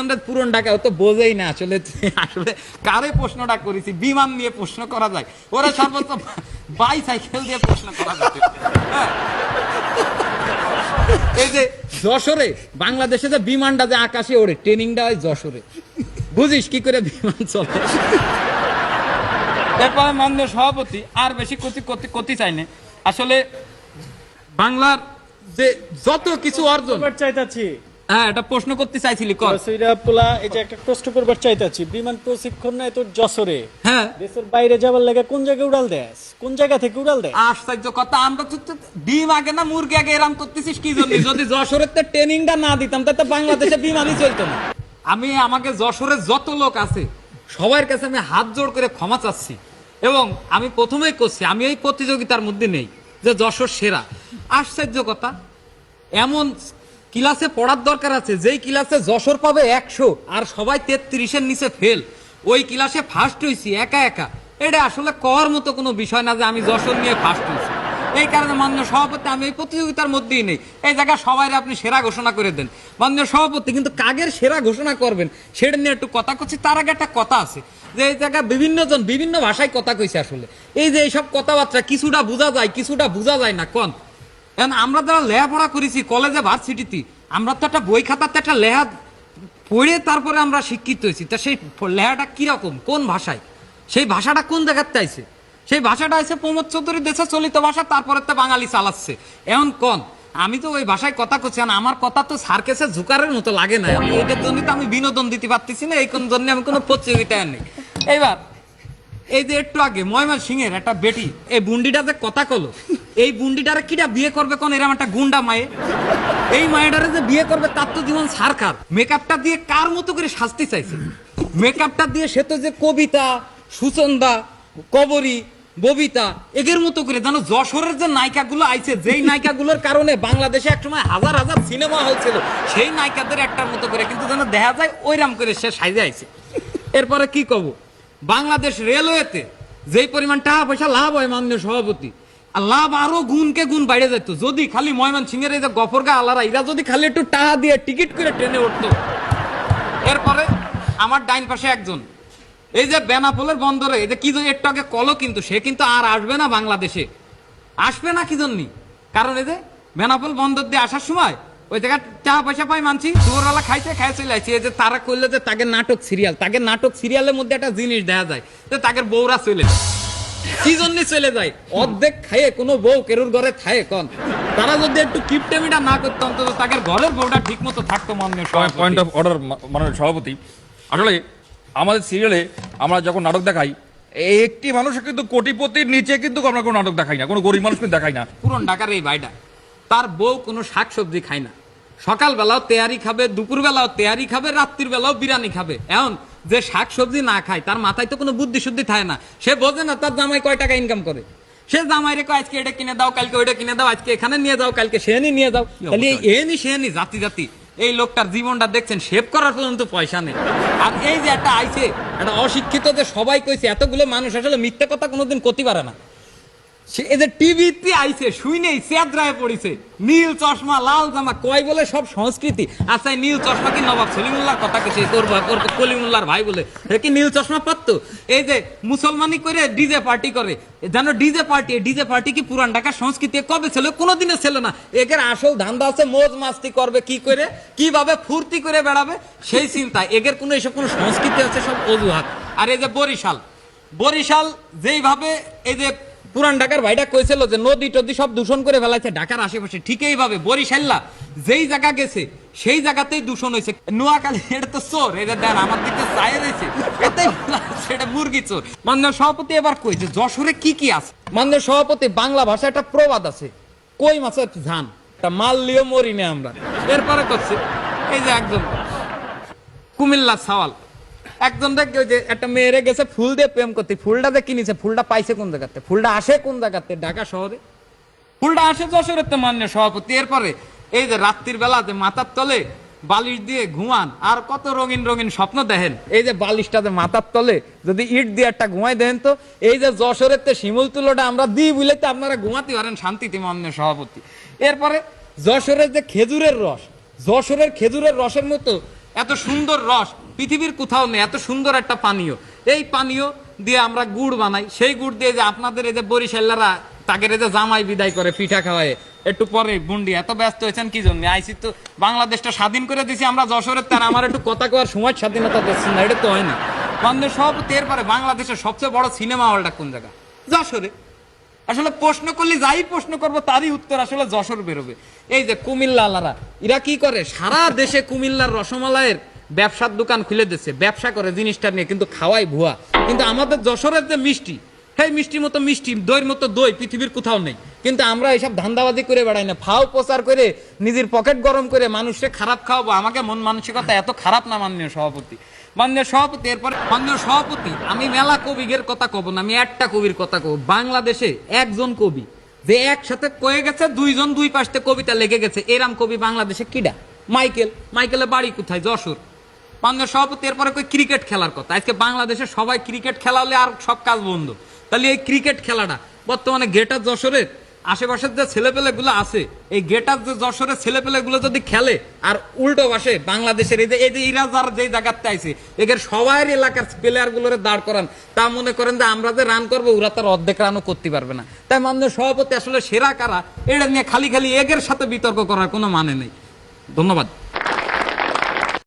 একজনের পুরন ঢাকা তো বোঝেই না আসলে আসলে কারে প্রশ্নটা করেছি, বিমান নিয়ে প্রশ্ন করা যায়। ওরা সর্বোচ্চ বাইসাইকেল দিয়ে প্রশ্ন করা যায়। এই যে যশোরে, বাংলাদেশে যে বিমানটা যে আকাশে ওড়ে, ট্রেনিংটা হয় যশোরে। বুঝিস কি করে বিমান চলে? এরপরে মাননীয় সভাপতি, আর বেশি ক্ষতি করতে করতে চাই না। আসলে বাংলার যে যত কিছু অর্জন চাইতাছি। হ্যাঁ এটা প্রশ্ন করতে চাইছিলি কর। সইরা পোলা এই যে একটা প্রশ্ন করবার চাইতাছি বিমান প্রশিক্ষণ নাই তোর যশোরে। হ্যাঁ। দেশের বাইরে যাবার লাগে কোন জায়গায় উড়াল দেস? কোন জায়গা থেকে উড়াল দেয় আশ্চর্য কথা আমরা তো ডিম আগে না মুরগি আগে এরাম করতেছিস কি জন্য? যদি যশোরের তো ট্রেনিংটা না দিতাম তাহলে তো বাংলাদেশে বিমানই চলতো না। আমি আমাকে যশোরের যত লোক আছে সবার কাছে আমি হাত জোড় করে ক্ষমা চাচ্ছি। এবং আমি প্রথমেই করছি আমি এই প্রতিযোগিতার মধ্যে নেই যে যশোর সেরা। আশ্চর্য কথা এমন ক্লাসে পড়ার দরকার আছে। যেই ক্লাসে যশোর পাবে একশো, আর সবাই তেত্রিশের নিচে ফেল ওই ক্লাসে ফার্স্ট হয়েছি একা একা। এটা আসলে কর মতো কোনো বিষয় না যে আমি যশোর নিয়ে ফার্স্ট হয়েছি এই কারণে মাননীয় সভাপতি, আমি এই প্রতিযোগিতার মধ্যেই নেই। এই জায়গায় সবাই আপনি সেরা ঘোষণা করে দেন। মাননীয় সভাপতি, কিন্তু কাগের সেরা ঘোষণা করবেন, সেটা নিয়ে একটু কথা করছি তার আগে একটা কথা আছে, যে এই জায়গায় বিভিন্ন জন বিভিন্ন ভাষায় কথা কইছে আসলে। এই যে এইসব কথাবার্তা কিছুটা বোঝা যায়, কিছুটা বোঝা যায় না, কন? এখন আমরা যারা লেখাপড়া করেছি কলেজে ভার্সিটিতে আমরা তো একটা বই খাতাতে একটা লেহা পড়ে তারপরে আমরা শিক্ষিত হয়েছি। তা সেই লেখাটা কীরকম? কোন ভাষায়? সেই ভাষাটা কোন জায়গাতে আইছে? সেই ভাষাটা আছে প্রমোদ চৌধুরী দেশে চলিত ভাষা, তারপরে তো বাঙালি চালাচ্ছে। এমন কোন? আমি তো ওই ভাষায় কথা করছি আর আমার কথা তো সার্কেসে ঝুকারের মতো লাগে না। এটার জন্য তো আমি বিনোদন দিতে পারতেছি না, এই কোন জন্য আমি কোনো প্রতিযোগিতায় নেই এইবার, এই যে একটু আগে ময়মা সিং এর একটা বেটি, এই বুন্ডিটা যে কথা কলো এই বুন্ডিটারে কিটা বিয়ে করবে কোন? এরকম একটা গুন্ডা মায়ে। এই মায়েটারে যে বিয়ে করবে তার তো জীবন সারকার মেকআপটা দিয়ে কার মতো করে শাস্তি চাইছে? মেকআপটা দিয়ে সে তো যে কবিতা, সুচন্দা, কবরী, ববিতা, এগের মতো করে জানো, যশোরের যে নায়িকাগুলো আইছে, যেই নায়িকাগুলোর কারণে বাংলাদেশে একসময় হাজার হাজার সিনেমা হল ছিল, সেই নায়িকাদের একটার মতো করে কিন্তু যেন দেখা যায় ওইরাম করে সে সাইজে আইছে। এরপরে কি কব? বাংলাদেশ রেলওয়েতে যেই পরিমাণ টাকা পয়সা লাভ হয় মাননীয় সভাপতি লাভ আরও গুণকে গুণ বাইরে যেত যদি খালি ময়মান সিং এর এই যে গফরগা আলারা, এরা যদি খালি একটু টাকা দিয়ে টিকিট করে ট্রেনে উঠতো। এরপরে আমার ডাইন পাশে একজন। এই যে বেনাপোলের বন্দরে, এই যে কি যে একটু আগে কলো কিন্তু, সে কিন্তু আর আসবে না বাংলাদেশে। আসবে না কি জন্যই কারণ এই যে বেনাপোল বন্দর দিয়ে আসার সময় ওই জায়গায় টাকা পয়সা পাই মানছি, দুপুরবেলা খাইছে খাই চলে আসছে। এই যে তারা করলে যে তাকে নাটক সিরিয়াল তাকে নাটক সিরিয়ালের মধ্যে একটা জিনিস দেখা যায়, যে তাকে বউরা চলে যায়। কি জন্য চলে যায়। অর্ধেক খাইয়ে কোনো বউ কেরুর ঘরে থাকে কন? তারা যদি একটু কিপটেমিটা না করতো অন্তত তাকে ঘরের বউটা ঠিক মতো থাকতো মাননীয়। পয়েন্ট অফ অর্ডার মাননীয় সভাপতি। আসলে আমাদের সিরিয়ালে আমরা যখন নাটক দেখাই একটি মানুষ কিন্তু কোটিপতির নিচে কিন্তু আমরা কোনো নাটক দেখাই না কোনো গরিব মানুষ কিন্তু দেখাই না। পুরন ঢাকার এই ভাইটা তার বউ কোনো শাকসবজি খায় না। সকালবেলাও তেয়ারি খাবে দুপুরবেলাও তেয়ারি খাবে রাত্রির বেলাও বিরিয়ানি খাবে। এখন যে শাক সবজি না খায় তার মাথায় তো কোনো বুদ্ধি শুদ্ধি থাকে না। সে বোঝে না তার জামাই কয় টাকা ইনকাম করে। সে জামাই রেখো আজকে এটা কিনে দাও কালকে ওইটা কিনে দাও আজকে এখানে নিয়ে যাও কালকে সেনি নিয়ে যাও। তাহলে এনি সেনি জাতি জাতি এই লোকটার জীবনটা দেখছেন সেভ করার পর্যন্ত পয়সা নেই। আর এই যে একটা আইছে একটা অশিক্ষিত যে সবাই কইছে এতগুলো মানুষ আসলে মিথ্যা কথা কোনোদিন করতে পারে না। সে এদের টিভিতে আইছে পড়িছে। নীল চশমা, লাল জামা, কয় বলে সব সংস্কৃতি। আচ্ছা নীল চশমা কি নবাব ভাই বলে? নীল চশমা এই যে মুসলমানি করে ডিজে পার্টি করে। জানো ডিজে পার্টি ডিজে পার্টি কি পুরান সংস্কৃতি? কবে ছিল? কোনোদিনও ছিল না। একের আসল ধান্দা আছে মোজ মাস্তি করবে কি করে? কীভাবে ফুর্তি করে বেড়াবে? সেই চিন্তা। এগের কোনো এসব কোনো সংস্কৃতি আছে সব অজুহাত। আর এই যে বরিশাল। বরিশাল যেইভাবে এই যে পুরান ঢাকার ভাইটা কইছিল যে নদী টদী সব দূষণ করে ফেলাইছে। ঢাকার আশেপাশে ঠিক এইভাবে, বরিশাল্লা, যেই জায়গা গেছে, সেই জায়গাতেই দূষণ হয়েছে। নোয়াখালী, এটা তো চোর এটা দেন, আমার দিকে চাই রয়েছে। সেটা মুরগি চোর। মাননীয় সভাপতি এবার কই যে যশোরে কি কি আছে? মাননীয় সভাপতি, বাংলা ভাষা একটা প্রবাদ আছে। কই মাছের ধান একটা মাল লিও মরি না আমরা। এরপরে করছে। এই যে একজন। কুমিল্লা সাওয়াল। একজন যে একটা মেয়েরে গেছে, ফুল দিয়ে প্রেম করতে। ফুলটা যে কিনেছে ফুলটা পাইছে কোন জায়গাতে? ফুলটা আসে কোন জায়গাতে? ঢাকা শহরে। ফুলটা আসে যশোরের মান্য সভাপতি। এরপরে এই যে রাত্রির বেলা যে মাথার তলে বালিশ দিয়ে ঘুমান, আর কত রঙিন রঙিন স্বপ্ন দেখেন। এই যে বালিশটা যে মাথার তলে, যদি ইট দিয়ে একটা ঘুমাই দেন তো, এই যে যশোরের তো শিমুল তুলোটা আমরা দিই বুঝলে তো আপনারা ঘুমাতে পারেন শান্তিতে মান্য সভাপতি। এরপরে যশোরের যে খেজুরের রস, যশোরের খেজুরের রসের মতো এত সুন্দর রস পৃথিবীর কোথাও নেই, এত সুন্দর একটা পানীয়। এই পানীয় দিয়ে আমরা গুড় বানাই। সেই গুড় দিয়ে যে আপনাদের এই যে বরিশাল্লারা তাদের এই যে জামাই বিদায় করে পিঠা খাওয়ায়, একটু পরে বুন্ডি এত ব্যস্ত হয়েছেন কি জন্য? আইসি তো বাংলাদেশটা স্বাধীন করে দিছি, আমরা যশোরের তার, আমার একটু কথা কওয়ার সময় স্বাধীনতা দিচ্ছেন না, এটা তো হয় না। মানে সব এরপরে বাংলাদেশের সবচেয়ে বড় সিনেমা হলটা কোন জায়গা? যশোরে। আসলে প্রশ্ন করলে যাই প্রশ্ন করব, তারই উত্তর আসলে যশোর বেরোবে। এই যে কুমিল্লা আলারা এরা কি করে? সারা দেশে কুমিল্লার রসমালাইয়ের ব্যবসার দোকান খুলে দিচ্ছে ব্যবসা করে জিনিসটা নিয়ে কিন্তু খাওয়াই ভুয়া। কিন্তু আমাদের যশোরের যে মিষ্টি, সেই মিষ্টির মতো মিষ্টি, দইয়ের মতো দই পৃথিবীর কোথাও নেই। কিন্তু আমরা এইসব ধান্দাবাজি করে বেড়াই না, ফাও প্রচার করে, নিজের পকেট গরম করে মানুষকে খারাপ খাওয়াবো। আমাকে মন মানসিকতা এত খারাপ না, মাননীয় সভাপতি। মাননীয় সভাপতি, এরপরে মাননীয় সভাপতি, আমি মেলা কবিগের কথা কব না, আমি একটা কবির কথা কব। বাংলাদেশে একজন কবি, যে একসাথে কয়ে গেছে, দুইজন দুই পাশে কবিতা লেগে গেছে। এরাম কবি বাংলাদেশে কিডা? মাইকেল, মাইকেলের বাড়ি কোথায়? যশোর। মাননীয় সভাপতি, এরপরে কই ক্রিকেট খেলার কথা। আজকে বাংলাদেশে সবাই ক্রিকেট খেলা হলে আর সব কাজ বন্ধ। তাহলে এই ক্রিকেট খেলাটা, বর্তমানে গেটার যশোরের আশেপাশের যে ছেলেপেলে গুলো আছে, এই গেটার যে যশোরের ছেলেপেলে গুলো যদি খেলে আর উল্টো বাসে বাংলাদেশের এই যে এই যে ইরাজার যে জায়গাতে আইছে, এদের সবাই এলাকার প্লেয়ার গুলোরে দাঁড় করান। তা মনে করেন যে আমরা যে রান করব, ওরা তার অর্ধেক রানও করতে পারবে না। তাই মাননীয় সভাপতি আসলে সেরা কারা, এটা নিয়ে খালি খালি এগের সাথে বিতর্ক করার কোনো মানে নেই। ধন্যবাদ।